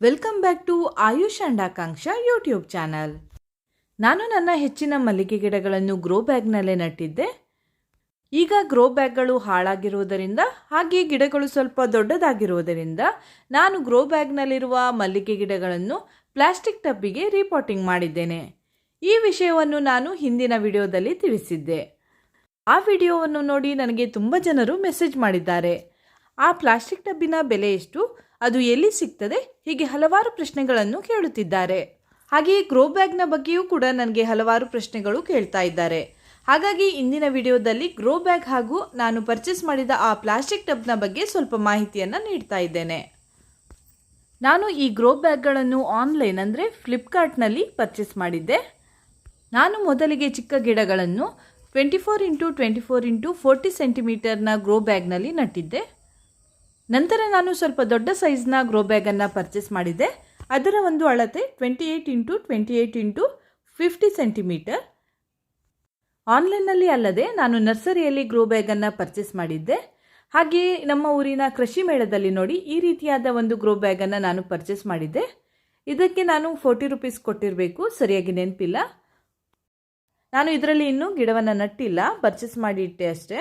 Welcome back to Ayush and Akanksha YouTube channel ನಾನು ನನ್ನ ಹೆಚ್ಚಿನ ಮಲ್ಲಿಗೆ ಗಿಡಗಳನ್ನು ಗ್ರೋ ಬ್ಯಾಗ್ನಲ್ಲೇ ನಟ್ಟಿದ್ದೆ. ಈಗ ಗ್ರೋ ಬ್ಯಾಗ್ಗಳು ಹಾಳಾಗಿರುವುದರಿಂದ ಹಾಗೆ ಗಿಡಗಳು ಸ್ವಲ್ಪ ದೊಡ್ಡದಾಗಿರುವುದರಿಂದ ನಾನು ಗ್ರೋ ಬ್ಯಾಗ್ನಲ್ಲಿರುವ ಮಲ್ಲಿಗೆ ಗಿಡಗಳನ್ನು ಪ್ಲಾಸ್ಟಿಕ್ ಟಬ್ಬಿಗೆ ರೀಪಾಟಿಂಗ್ ಮಾಡಿದ್ದೇನೆ. ಈ ವಿಷಯವನ್ನು ನಾನು ಹಿಂದಿನ ವಿಡಿಯೋದಲ್ಲಿ ತಿಳಿಸಿದ್ದೆ. ಆ ವಿಡಿಯೋವನ್ನು ನೋಡಿ ನನಗೆ ತುಂಬ ಜನರು ಮೆಸೇಜ್ ಮಾಡಿದ್ದಾರೆ. ಆ ಪ್ಲಾಸ್ಟಿಕ್ ಟಬ್ಬಿನ ಬೆಲೆ ಎಷ್ಟು? ಅದು ಎಲ್ಲಿ ಸಿಗ್ತದೆ? ಹೀಗೆ ಹಲವಾರು ಪ್ರಶ್ನೆಗಳನ್ನು ಕೇಳುತ್ತಿದ್ದಾರೆ. ಹಾಗೆಯೇ ಗ್ರೋ ಬ್ಯಾಗ್ನ ಬಗ್ಗೆಯೂ ಕೂಡ ನನಗೆ ಹಲವಾರು ಪ್ರಶ್ನೆಗಳು ಕೇಳ್ತಾ ಇದ್ದಾರೆ. ಹಾಗಾಗಿ ಇಂದಿನ ವಿಡಿಯೋದಲ್ಲಿ ಗ್ರೋ ಬ್ಯಾಗ್ ಹಾಗೂ ನಾನು ಪರ್ಚೇಸ್ ಮಾಡಿದ ಆ ಪ್ಲಾಸ್ಟಿಕ್ ಟಬ್ನ ಬಗ್ಗೆ ಸ್ವಲ್ಪ ಮಾಹಿತಿಯನ್ನು ನೀಡ್ತಾ ಇದ್ದೇನೆ. ನಾನು ಈ ಗ್ರೋ ಬ್ಯಾಗ್ಗಳನ್ನು ಆನ್ಲೈನ್ ಅಂದರೆ ಫ್ಲಿಪ್ಕಾರ್ಟ್ನಲ್ಲಿ ಪರ್ಚೇಸ್ ಮಾಡಿದ್ದೆ. ನಾನು ಮೊದಲಿಗೆ ಚಿಕ್ಕ ಗಿಡಗಳನ್ನು twenty four into twenty four into forty ಸೆಂಟಿಮೀಟರ್ನ grow ಬ್ಯಾಗ್ನಲ್ಲಿ ನಟ್ಟಿದ್ದೆ. ನಂತರ ನಾನು ಸ್ವಲ್ಪ ದೊಡ್ಡ ಸೈಜ್ನ ಗ್ರೋ ಬ್ಯಾಗನ್ನು ಪರ್ಚೇಸ್ ಮಾಡಿದ್ದೆ. ಅದರ ಒಂದು ಅಳತೆ twenty eight into twenty eight into fifty centimetre ಆನ್ಲೈನ್ನಲ್ಲಿ ಅಲ್ಲದೆ ನಾನು ನರ್ಸರಿಯಲ್ಲಿ ಗ್ರೋ ಬ್ಯಾಗನ್ನು ಪರ್ಚೇಸ್ ಮಾಡಿದ್ದೆ. ಹಾಗೆಯೇ ನಮ್ಮ ಊರಿನ ಕೃಷಿ ಮೇಳದಲ್ಲಿ ನೋಡಿ ಈ ರೀತಿಯಾದ ಒಂದು ಗ್ರೋ ಬ್ಯಾಗನ್ನು ನಾನು ಪರ್ಚೇಸ್ ಮಾಡಿದ್ದೆ. ಇದಕ್ಕೆ ನಾನು ಫೋರ್ಟಿ ರುಪೀಸ್ ಕೊಟ್ಟಿರಬೇಕು, ಸರಿಯಾಗಿ ನೆನಪಿಲ್ಲ. ನಾನು ಇದರಲ್ಲಿ ಇನ್ನೂ ಗಿಡವನ್ನು ನಟ್ಟಿಲ್ಲ ಪರ್ಚೇಸ್ ಮಾಡಿ ಇಟ್ಟೆ ಅಷ್ಟೇ.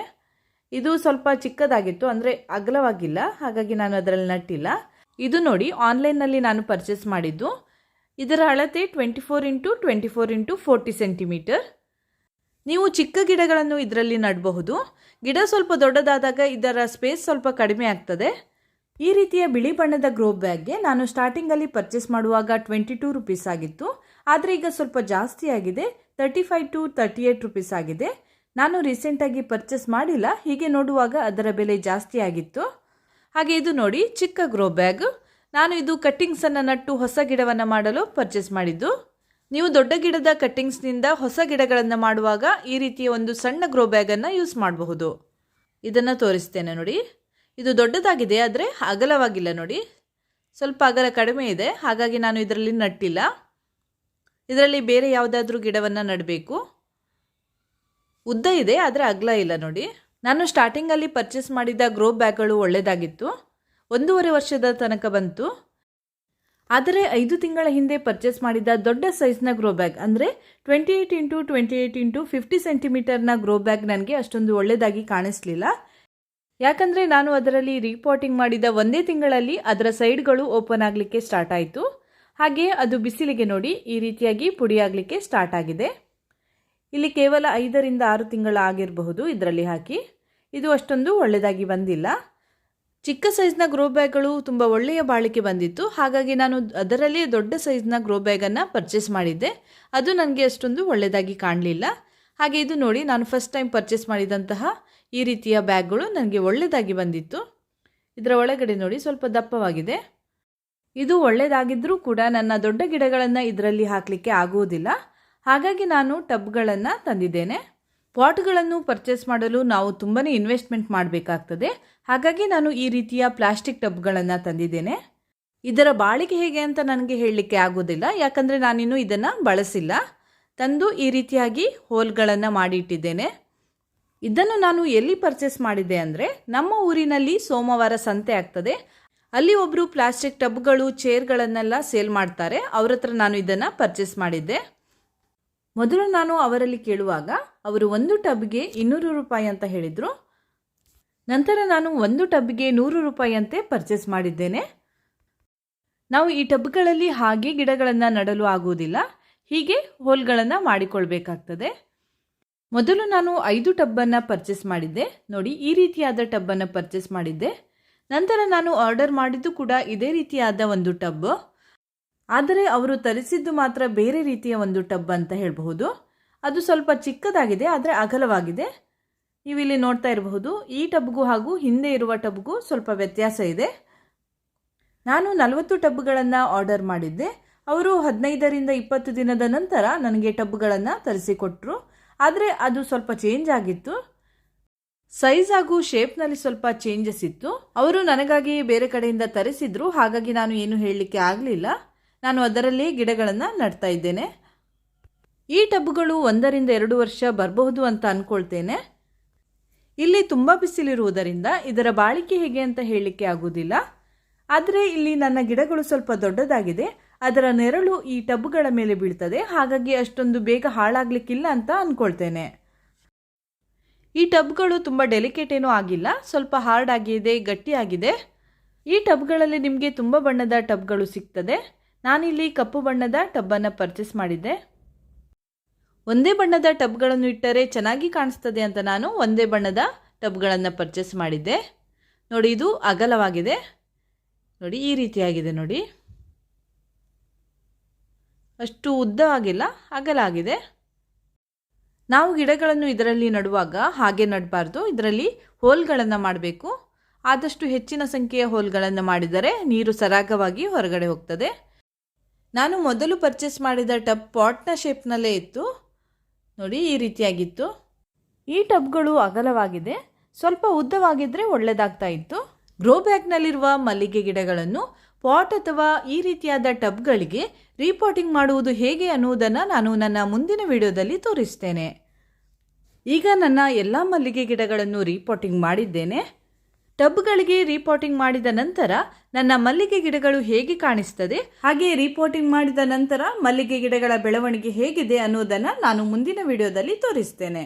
ಇದು ಸ್ವಲ್ಪ ಚಿಕ್ಕದಾಗಿತ್ತು, ಅಂದರೆ ಅಗಲವಾಗಿಲ್ಲ, ಹಾಗಾಗಿ ನಾನು ಅದರಲ್ಲಿ ನಟ್ಟಿಲ್ಲ. ಇದು ನೋಡಿ ಆನ್ಲೈನ್ನಲ್ಲಿ ನಾನು ಪರ್ಚೇಸ್ ಮಾಡಿದ್ದು. ಇದರ ಅಳತೆ twenty four into twenty four into forty centimetre ನೀವು ಚಿಕ್ಕ ಗಿಡಗಳನ್ನು ಇದರಲ್ಲಿ ನಡಬಹುದು. ಗಿಡ ಸ್ವಲ್ಪ ದೊಡ್ಡದಾದಾಗ ಇದರ ಸ್ಪೇಸ್ ಸ್ವಲ್ಪ ಕಡಿಮೆ ಆಗ್ತದೆ. ಈ ರೀತಿಯ ಬಿಳಿ ಬಣ್ಣದ ಗ್ರೋ ಬ್ಯಾಗ್ಗೆ ನಾನು ಸ್ಟಾರ್ಟಿಂಗಲ್ಲಿ ಪರ್ಚೇಸ್ ಮಾಡುವಾಗ ಟ್ವೆಂಟಿ ಟೂ ರುಪೀಸ್ ಆಗಿತ್ತು. ಆದರೆ ಈಗ ಸ್ವಲ್ಪ ಜಾಸ್ತಿ ಆಗಿದೆ thirty five to thirty eight rupees ಆಗಿದೆ. ನಾನು ರೀಸೆಂಟಾಗಿ ಪರ್ಚೇಸ್ ಮಾಡಿಲ್ಲ. ಹೀಗೆ ನೋಡುವಾಗ ಅದರ ಬೆಲೆ ಜಾಸ್ತಿ ಆಗಿತ್ತು. ಹಾಗೆ ಇದು ನೋಡಿ, ಚಿಕ್ಕ ಗ್ರೋ ಬ್ಯಾಗ್ ನಾನು ಇದು ಕಟ್ಟಿಂಗ್ಸನ್ನು ನಟ್ಟು ಹೊಸ ಗಿಡವನ್ನು ಮಾಡಲು ಪರ್ಚೇಸ್ ಮಾಡಿದ್ದು. ನೀವು ದೊಡ್ಡ ಗಿಡದ ಕಟ್ಟಿಂಗ್ಸ್ನಿಂದ ಹೊಸ ಗಿಡಗಳನ್ನು ಮಾಡುವಾಗ ಈ ರೀತಿಯ ಒಂದು ಸಣ್ಣ ಗ್ರೋ ಬ್ಯಾಗನ್ನು ಯೂಸ್ ಮಾಡಬಹುದು. ಇದನ್ನು ತೋರಿಸ್ತೇನೆ ನೋಡಿ. ಇದು ದೊಡ್ಡದಾಗಿದೆ, ಆದರೆ ಅಗಲವಾಗಿಲ್ಲ ನೋಡಿ. ಸ್ವಲ್ಪ ಅಗಲ ಕಡಿಮೆ ಇದೆ. ಹಾಗಾಗಿ ನಾನು ಇದರಲ್ಲಿ ನಟ್ಟಿಲ್ಲ. ಇದರಲ್ಲಿ ಬೇರೆ ಯಾವುದಾದ್ರೂ ಗಿಡವನ್ನು ನಡಬೇಕು. ಉದ್ದ ಇದೆ, ಆದರೆ ಅಗಲ ಇಲ್ಲ ನೋಡಿ. ನಾನು ಸ್ಟಾರ್ಟಿಂಗಲ್ಲಿ ಪರ್ಚೇಸ್ ಮಾಡಿದ ಗ್ರೋ ಬ್ಯಾಗ್ಗಳು ಒಳ್ಳೆಯದಾಗಿತ್ತು ಒಂದೂವರೆ ವರ್ಷದ ತನಕ ಬಂತು. ಆದರೆ ಐದು ತಿಂಗಳ ಹಿಂದೆ ಪರ್ಚೇಸ್ ಮಾಡಿದ ದೊಡ್ಡ ಸೈಜ್ನ ಗ್ರೋ ಬ್ಯಾಗ್ ಅಂದರೆ twenty eight into twenty eight into fifty ಸೆಂಟಿಮೀಟರ್ನ grow bag ನನಗೆ ಅಷ್ಟೊಂದು ಒಳ್ಳೆಯದಾಗಿ ಕಾಣಿಸ್ಲಿಲ್ಲ. ಯಾಕಂದರೆ ನಾನು ಅದರಲ್ಲಿ ರೀಪೋರ್ಟಿಂಗ್ ಮಾಡಿದ ಒಂದೇ ತಿಂಗಳಲ್ಲಿ ಅದರ ಸೈಡ್ಗಳು ಓಪನ್ ಆಗಲಿಕ್ಕೆ ಸ್ಟಾರ್ಟ್ ಆಯಿತು. ಹಾಗೆಯೇ ಅದು ಬಿಸಿಲಿಗೆ ನೋಡಿ ಈ ರೀತಿಯಾಗಿ ಪುಡಿಯಾಗಲಿಕ್ಕೆ ಸ್ಟಾರ್ಟ್ ಆಗಿದೆ. ಇಲ್ಲಿ ಕೇವಲ ಐದರಿಂದ ಆರು ತಿಂಗಳು ಆಗಿರಬಹುದು ಇದರಲ್ಲಿ ಹಾಕಿ. ಇದು ಅಷ್ಟೊಂದು ಒಳ್ಳೆಯದಾಗಿ ಬಂದಿಲ್ಲ. ಚಿಕ್ಕ ಸೈಜ್ನ ಗ್ರೋ ಬ್ಯಾಗ್ಗಳು ತುಂಬ ಒಳ್ಳೆಯ ಬಾಳಿಕೆ ಬಂದಿತ್ತು. ಹಾಗಾಗಿ ನಾನು ಅದರಲ್ಲಿ ದೊಡ್ಡ ಸೈಜ್ನ ಗ್ರೋ ಬ್ಯಾಗನ್ನು ಪರ್ಚೇಸ್ ಮಾಡಿದ್ದೆ. ಅದು ನನಗೆ ಅಷ್ಟೊಂದು ಒಳ್ಳೆಯದಾಗಿ ಕಾಣಲಿಲ್ಲ. ಹಾಗೆ ಇದು ನೋಡಿ ನಾನು ಫಸ್ಟ್ ಟೈಮ್ ಪರ್ಚೇಸ್ ಮಾಡಿದಂತಹ ಈ ರೀತಿಯ ಬ್ಯಾಗ್ಗಳು ನನಗೆ ಒಳ್ಳೆಯದಾಗಿ ಬಂದಿತ್ತು. ಇದರ ಒಳಗಡೆ ನೋಡಿ ಸ್ವಲ್ಪ ದಪ್ಪವಾಗಿದೆ. ಇದು ಒಳ್ಳೆಯದಾಗಿದ್ದರೂ ಕೂಡ ನನ್ನ ದೊಡ್ಡ ಗಿಡಗಳನ್ನು ಇದರಲ್ಲಿ ಹಾಕಲಿಕ್ಕೆ ಆಗುವುದಿಲ್ಲ. ಹಾಗಾಗಿ ನಾನು ಟಬ್ಗಳನ್ನು ತಂದಿದ್ದೇನೆ. ಪಾಟ್ಗಳನ್ನು ಪರ್ಚೇಸ್ ಮಾಡಲು ನಾವು ತುಂಬಾ ಇನ್ವೆಸ್ಟ್ಮೆಂಟ್ ಮಾಡಬೇಕಾಗ್ತದೆ. ಹಾಗಾಗಿ ನಾನು ಈ ರೀತಿಯ ಪ್ಲಾಸ್ಟಿಕ್ ಟಬ್ಗಳನ್ನು ತಂದಿದ್ದೇನೆ. ಇದರ ಬಾಳಿಕೆ ಹೇಗೆ ಅಂತ ನನಗೆ ಹೇಳಲಿಕ್ಕೆ ಆಗೋದಿಲ್ಲ. ಯಾಕಂದರೆ ನಾನಿನ್ನು ಇದನ್ನು ಬಳಸಿಲ್ಲ. ತಂದು ಈ ರೀತಿಯಾಗಿ ಹೋಲ್ಗಳನ್ನು ಮಾಡಿಟ್ಟಿದ್ದೇನೆ. ಇದನ್ನು ನಾನು ಎಲ್ಲಿ ಪರ್ಚೇಸ್ ಮಾಡಿದ್ದೆ ಅಂದರೆ ನಮ್ಮ ಊರಿನಲ್ಲಿ ಸೋಮವಾರ ಸಂತೆ ಆಗ್ತದೆ. ಅಲ್ಲಿ ಒಬ್ಬರು ಪ್ಲಾಸ್ಟಿಕ್ ಟಬ್ಗಳು, ಚೇರ್ಗಳನ್ನೆಲ್ಲ ಸೇಲ್ ಮಾಡ್ತಾರೆ. ಅವ್ರ ಹತ್ರ ನಾನು ಇದನ್ನು ಪರ್ಚೇಸ್ ಮಾಡಿದ್ದೆ. ಮೊದಲು ನಾನು ಅವರಲ್ಲಿ ಕೇಳುವಾಗ ಅವರು ಒಂದು ಟಬ್ಗೆ ಇನ್ನೂರು ರೂಪಾಯಿ ಅಂತ ಹೇಳಿದರು. ನಂತರ ನಾನು ಒಂದು ಟಬ್ಗೆ ನೂರು ರೂಪಾಯಿ ಅಂತೆ ಪರ್ಚೇಸ್ ಮಾಡಿದ್ದೇನೆ. ನಾವು ಈ ಟಬ್ಗಳಲ್ಲಿ ಹಾಗೆ ಗಿಡಗಳನ್ನು ನಡಲು ಆಗುವುದಿಲ್ಲ. ಹೀಗೆ ಹೋಲ್ಗಳನ್ನು ಮಾಡಿಕೊಳ್ಬೇಕಾಗ್ತದೆ. ಮೊದಲು ನಾನು ಐದು ಟಬ್ಬನ್ನು ಪರ್ಚೇಸ್ ಮಾಡಿದ್ದೆ. ನೋಡಿ, ಈ ರೀತಿಯಾದ ಟಬ್ಬನ್ನು ಪರ್ಚೇಸ್ ಮಾಡಿದ್ದೆ. ನಂತರ ನಾನು ಆರ್ಡರ್ ಮಾಡಿದ್ದು ಕೂಡ ಇದೇ ರೀತಿಯಾದ ಒಂದು ಟಬ್ ಆದರೆ ಅವರು ತರಿಸಿದ್ದು ಮಾತ್ರ ಬೇರೆ ರೀತಿಯ ಒಂದು ಟಬ್ ಅಂತ ಹೇಳಬಹುದು. ಅದು ಸ್ವಲ್ಪ ಚಿಕ್ಕದಾಗಿದೆ, ಆದರೆ ಅಗಲವಾಗಿದೆ. ನೀವು ಇಲ್ಲಿ ನೋಡ್ತಾ ಇರಬಹುದು, ಈ ಟಬ್ಗೂ ಹಾಗೂ ಹಿಂದೆ ಇರುವ ಟಬ್ಗೂ ಸ್ವಲ್ಪ ವ್ಯತ್ಯಾಸ ಇದೆ. ನಾನು ನಲವತ್ತು ಟಬ್ಗಳನ್ನು ಆರ್ಡರ್ ಮಾಡಿದ್ದೆ. ಅವರು ಹದಿನೈದರಿಂದ ಇಪ್ಪತ್ತು ದಿನದ ನಂತರ ನನಗೆ ಟಬ್ಗಳನ್ನು ತರಿಸಿಕೊಟ್ರು. ಆದರೆ ಅದು ಸ್ವಲ್ಪ ಚೇಂಜ್ ಆಗಿತ್ತು. ಸೈಜ್ ಹಾಗೂ ಶೇಪ್ನಲ್ಲಿ ಸ್ವಲ್ಪ ಚೇಂಜಸ್ ಇತ್ತು. ಅವರು ನನಗಾಗಿ ಬೇರೆ ಕಡೆಯಿಂದ ತರಿಸಿದ್ರು. ಹಾಗಾಗಿ ನಾನು ಏನು ಹೇಳಲಿಕ್ಕೆ ಆಗಲಿಲ್ಲ. ನಾನು ಅದರಲ್ಲಿ ಗಿಡಗಳನ್ನು ನಡ್ತಾ ಇದ್ದೇನೆ. ಈ ಟಬ್ಗಳು ಒಂದರಿಂದ ಎರಡು ವರ್ಷ ಬರಬಹುದು ಅಂತ ಅಂದ್ಕೊಳ್ತೇನೆ ಇಲ್ಲಿ ತುಂಬ ಬಿಸಿಲಿರುವುದರಿಂದ ಇದರ ಬಾಳಿಕೆ ಹೇಗೆ ಅಂತ ಹೇಳಲಿಕ್ಕೆ ಆಗುವುದಿಲ್ಲ. ಆದರೆ ಇಲ್ಲಿ ನನ್ನ ಗಿಡಗಳು ಸ್ವಲ್ಪ ದೊಡ್ಡದಾಗಿದೆ. ಅದರ ನೆರಳು ಈ ಟಬ್ಗಳ ಮೇಲೆ ಬೀಳ್ತದೆ. ಹಾಗಾಗಿ ಅಷ್ಟೊಂದು ಬೇಗ ಹಾಳಾಗ್ಲಿಕ್ಕಿಲ್ಲ ಅಂತ ಅಂದ್ಕೊಳ್ತೇನೆ ಈ ಟಬ್ಗಳು ತುಂಬ ಡೆಲಿಕೇಟ್ ಏನೂ ಆಗಿಲ್ಲ. ಸ್ವಲ್ಪ ಹಾರ್ಡ್ ಆಗಿದೆ, ಗಟ್ಟಿಯಾಗಿದೆ. ಈ ಟಬ್ಗಳಲ್ಲಿ ನಿಮಗೆ ತುಂಬ ಬಣ್ಣದ ಟಬ್ಗಳು ಸಿಗ್ತದೆ. ನಾನಿಲ್ಲಿ ಕಪ್ಪು ಬಣ್ಣದ ಟಬ್ಬನ್ನು ಪರ್ಚೇಸ್ ಮಾಡಿದ್ದೆ. ಒಂದೇ ಬಣ್ಣದ ಟಬ್ಗಳನ್ನು ಇಟ್ಟರೆ ಚೆನ್ನಾಗಿ ಕಾಣಿಸ್ತದೆ ಅಂತ ನಾನು ಒಂದೇ ಬಣ್ಣದ ಟಬ್ಗಳನ್ನು ಪರ್ಚೇಸ್ ಮಾಡಿದ್ದೆ. ನೋಡಿ, ಇದು ಅಗಲವಾಗಿದೆ. ನೋಡಿ, ಈ ರೀತಿಯಾಗಿದೆ ನೋಡಿ. ಅಷ್ಟು ಉದ್ದ ಆಗಿಲ್ಲ ಅಗಲ ಆಗಿದೆ ನಾವು ಗಿಡಗಳನ್ನು ಇದರಲ್ಲಿ ನಡುವಾಗ ಹಾಗೆ ನಡಬಾರ್ದು. ಇದರಲ್ಲಿ ಹೋಲ್ಗಳನ್ನು ಮಾಡಬೇಕು. ಆದಷ್ಟು ಹೆಚ್ಚಿನ ಸಂಖ್ಯೆಯ ಹೋಲ್ಗಳನ್ನು ಮಾಡಿದರೆ ನೀರು ಸರಾಗವಾಗಿ ಹೊರಗಡೆ ಹೋಗ್ತದೆ. ನಾನು ಮೊದಲು ಪರ್ಚೇಸ್ ಮಾಡಿದ ಟಬ್ ಪಾಟ್ನ ಶೇಪ್ನಲ್ಲೇ ಇತ್ತು. ನೋಡಿ, ಈ ರೀತಿಯಾಗಿತ್ತು. ಈ ಟಬ್ಗಳು ಅಗಲವಾಗಿದೆ. ಸ್ವಲ್ಪ ಉದ್ದವಾಗಿದ್ದರೆ ಒಳ್ಳೆಯದಾಗ್ತಾ ಇತ್ತು. ಗ್ರೋ ಬ್ಯಾಗ್ನಲ್ಲಿರುವ ಮಲ್ಲಿಗೆ ಗಿಡಗಳನ್ನು ಪಾಟ್ ಅಥವಾ ಈ ರೀತಿಯಾದ ಟಬ್ಗಳಿಗೆ ರೀಪಾಟಿಂಗ್ ಮಾಡುವುದು ಹೇಗೆ ಅನ್ನುವುದನ್ನು ನಾನು ನನ್ನ ಮುಂದಿನ ವಿಡಿಯೋದಲ್ಲಿ ತೋರಿಸ್ತೇನೆ. ಈಗ ನನ್ನ ಎಲ್ಲ ಮಲ್ಲಿಗೆ ಗಿಡಗಳನ್ನು ರೀಪಾಟಿಂಗ್ ಮಾಡಿದ್ದೇನೆ. ಟಬ್ಗಳಿಗೆ ರಿಪೋರ್ಟಿಂಗ್ ಮಾಡಿದ ನಂತರ ನನ್ನ ಮಲ್ಲಿಗೆ ಗಿಡಗಳು ಹೇಗೆ ಕಾಣಿಸ್ತದೆ ಹಾಗೆ ರಿಪೋರ್ಟಿಂಗ್ ಮಾಡಿದ ನಂತರ ಮಲ್ಲಿಗೆ ಗಿಡಗಳ ಬೆಳವಣಿಗೆ ಹೇಗಿದೆ ಅನ್ನೋದನ್ನು ನಾನು ಮುಂದಿನ ವಿಡಿಯೋದಲ್ಲಿ ತೋರಿಸ್ತೇನೆ.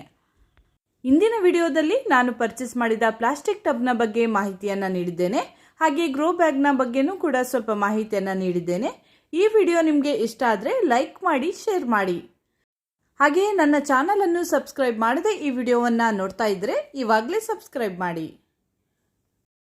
ಇಂದಿನ ವಿಡಿಯೋದಲ್ಲಿ ನಾನು ಪರ್ಚೇಸ್ ಮಾಡಿದ ಪ್ಲಾಸ್ಟಿಕ್ ಟಬ್ನ ಬಗ್ಗೆ ಮಾಹಿತಿಯನ್ನು ನೀಡಿದ್ದೇನೆ. ಹಾಗೆ ಗ್ರೋ ಬ್ಯಾಗ್ನ ಬಗ್ಗೆನೂ ಕೂಡ ಸ್ವಲ್ಪ ಮಾಹಿತಿಯನ್ನು ನೀಡಿದ್ದೇನೆ. ಈ ವಿಡಿಯೋ ನಿಮಗೆ ಇಷ್ಟ ಆದರೆ ಲೈಕ್ ಮಾಡಿ ಶೇರ್ ಮಾಡಿ. ಹಾಗೆಯೇ ನನ್ನ ಚಾನಲನ್ನು ಸಬ್ಸ್ಕ್ರೈಬ್ ಮಾಡದೆ ಈ ವಿಡಿಯೋವನ್ನು ನೋಡ್ತಾ ಇದ್ದರೆ ಇವಾಗಲೇ ಸಬ್ಸ್ಕ್ರೈಬ್ ಮಾಡಿ.